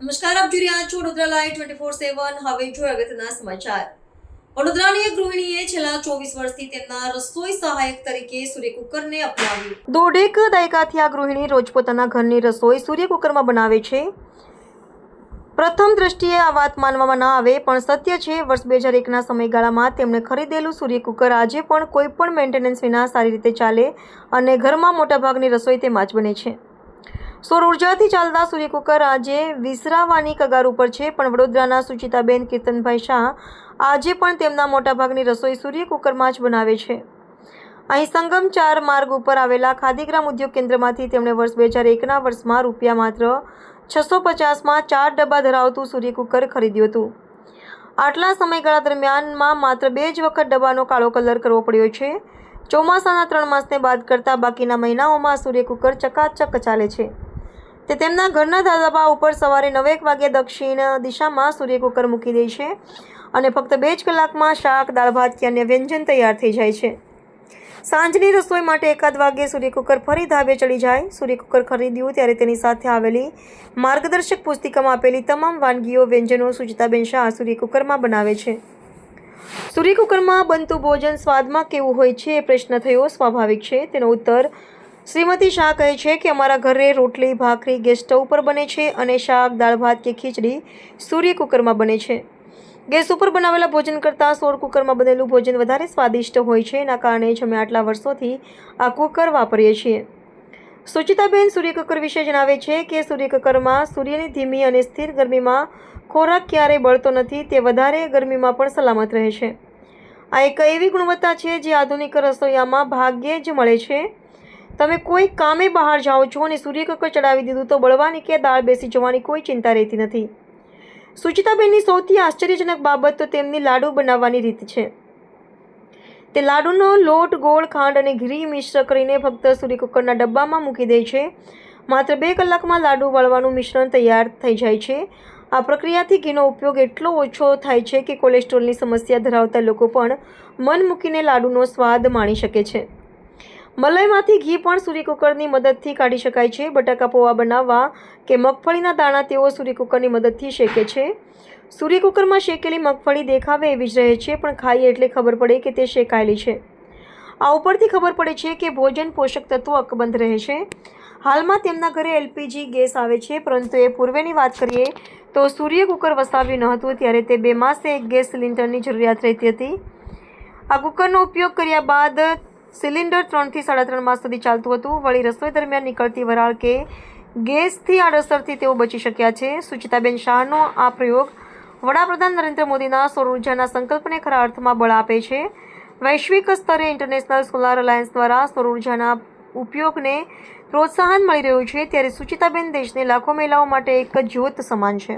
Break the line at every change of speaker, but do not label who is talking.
આપ જોઈ રહ્યા છો Vadodara live twenty four seven હવે જોઈએ અગત્યના સમાચાર. વડોદરાની ગૃહિણીએ છેલ્લા ચોવીસ વર્ષથી તેમના રસોઈ સહાયક તરીકે સૂર્ય કુકરને અપનાવ્યું. દોઢેક દાયકાથી આ ગૃહિણી રોજ પોતાના ઘરની રસોઈ સૂર્ય કુકરમાં બનાવે છે. પ્રથમ દ્રષ્ટિએ આ વાત માનવામાં ન આવે, પણ સત્ય છે, વર્ષ બે હજાર એકના સમયગાળામાં તેમણે ખરીદેલું સૂર્ય કુકર આજે પણ કોઈ પણ મેન્ટેનન્સ વિના સારી રીતે ચાલે અને ઘરમાં મોટાભાગની રસોઈ તેમાં જ બને છે. સૌર ઉર્જાથી ચાલતા સૂર્ય કુકર આજે વિસરાવાની કગાર ઉપર છે, પણ વડોદરાના સુચિતાબેન કીર્તનભાઈ શાહ આજે પણ તેમના મોટાભાગની રસોઈ સૂર્ય કુકરમાં જ બનાવે છે. અહીં સંગમ ચાર માર્ગ ઉપર આવેલા ખાદીગ્રામ ઉદ્યોગ કેન્દ્રમાંથી તેમણે વર્ષ બે હજાર એકના વર્ષમાં રૂપિયા માત્ર છસો પચાસમાં ચાર ડબ્બા ધરાવતું સૂર્ય કુકર ખરીદ્યું હતું. આટલા સમયગાળા દરમિયાનમાં માત્ર બે જ વખત ડબ્બાનો કાળો કલર કરવો પડ્યો છે. ચોમાસાના ત્રણ માસને બાદ કરતાં બાકીના મહિનાઓમાં સૂર્ય કુકર ચકાચક ચાલે છે. તે તેમના ઘરના ધાબા ઉપર સવારે નવેક વાગ્યે દક્ષિણ દિશામાં સૂર્યકુકર મૂકી દે છે અને ફક્ત બે જ કલાકમાં શાક, દાળ ભાત કે અન્ય વ્યંજન તૈયાર થઈ જાય છે. સાંજની રસોઈ માટે એકાદ વાગ્યે સૂર્યકુકર ફરી ધાબે ચડી જાય. સૂર્યકુકર ખરીદ્યું ત્યારે તેની સાથે આવેલી માર્ગદર્શક પુસ્તિકામાં આપેલી તમામ વાનગીઓ, વ્યંજનો સુચિતાબેન શાહ સૂર્યકુકરમાં બનાવે છે. સૂર્યકુકરમાં બનતું ભોજન સ્વાદમાં કેવું હોય છે એ પ્રશ્ન થયો સ્વાભાવિક છે. તેનો ઉત્તર શ્રીમતી શાહ કહે છે કે અમારા ઘરે રોટલી, ભાખરી, ગેસ સ્ટવ પર બને છે અને શાક, દાળ, ભાત કે ખીચડી સૂર્ય કુકરમાં બને છે. ગેસ ઉપર બનાવેલા ભોજન કરતાં સોર કુકરમાં બનેલું ભોજન વધારે સ્વાદિષ્ટ હોય છે. એના કારણે જ અમે આટલા વર્ષોથી આ કુકર વાપરીએ છીએ. સુચિતાબેન સૂર્યકકર વિશે જણાવે છે કે સૂર્ય કુકરમાં સૂર્યની ધીમી અને સ્થિર ગરમીમાં ખોરાક ક્યારેય બળતો નથી, તે વધારે ગરમીમાં પણ સલામત રહે છે. આ એક એવી ગુણવત્તા છે જે આધુનિક રસોઈયામાં ભાગ્યે જ મળે છે તમે કોઈ કામે બહાર જાઓ છો અને સૂર્યકકર ચડાવી દીધું તો બળવાની કે દાળ બેસી જવાની કોઈ ચિંતા રહેતી નથી. સુચિતાબેનની સૌથી આશ્ચર્યજનક બાબત તો તેમની લાડુ બનાવવાની રીત છે. તે લાડુનો લોટ, ગોળ, ખાંડ અને ઘી મિશ્ર કરીને ફક્ત સૂર્યકુકરના ડબ્બામાં મૂકી દે છે. માત્ર બે કલાકમાં લાડુ વળવાનું મિશ્રણ તૈયાર થઈ જાય છે. આ પ્રક્રિયાથી ઘીનો ઉપયોગ એટલો ઓછો થાય છે કે કોલેસ્ટ્રોલની સમસ્યા ધરાવતા લોકો પણ મન મૂકીને લાડુનો સ્વાદ માણી શકે છે. મલાઈમાંથી ઘી પણ સૂર્યકુકરની મદદથી કાઢી શકાય છે. બટાકા પૌવા બનાવવા કે મગફળીના દાણા તેઓ સૂર્યકુકરની મદદથી શેકે છે. સૂર્યકુકરમાં શેકેલી મગફળી દેખાવે એવી જ રહે છે, પણ ખાઈએ એટલે ખબર પડે કે તે શેકાયેલી છે. આ ઉપરથી ખબર પડે છે કે ભોજન પોષક તત્વો અકબંધ રહે છે. હાલમાં તેમના ઘરે એલપીજી ગેસ આવે છે, પરંતુ એ પૂર્વેની વાત કરીએ તો સૂર્ય કુકર વસાવ્યું ન હતું, ત્યારે તે બે માસે એક ગેસ સિલિન્ડરની જરૂરિયાત રહેતી હતી. આ કુકરનો ઉપયોગ કર્યા બાદ સિલિન્ડર ત્રણથી સાડા ત્રણ માસ સુધી ચાલતું હતું. વળી રસોઈ દરમિયાન નીકળતી વરાળ કે ગેસથી આડઅસરથી તેઓ બચી શક્યા છે. સુચિતાબેન શાહનો આ પ્રયોગ વડાપ્રધાન નરેન્દ્ર મોદીના સૌર ઉર્જાના સંકલ્પને ખરા અર્થમાં બળ આપે છે. વૈશ્વિક સ્તરે ઇન્ટરનેશનલ સોલાર અલાયન્સ દ્વારા સૌર ઉર્જાના ઉપયોગને પ્રોત્સાહન મળી રહ્યું છે, ત્યારે સુચિતાબેન દેશની લાખો મહિલાઓ માટે એક જ્યોત સમાન છે.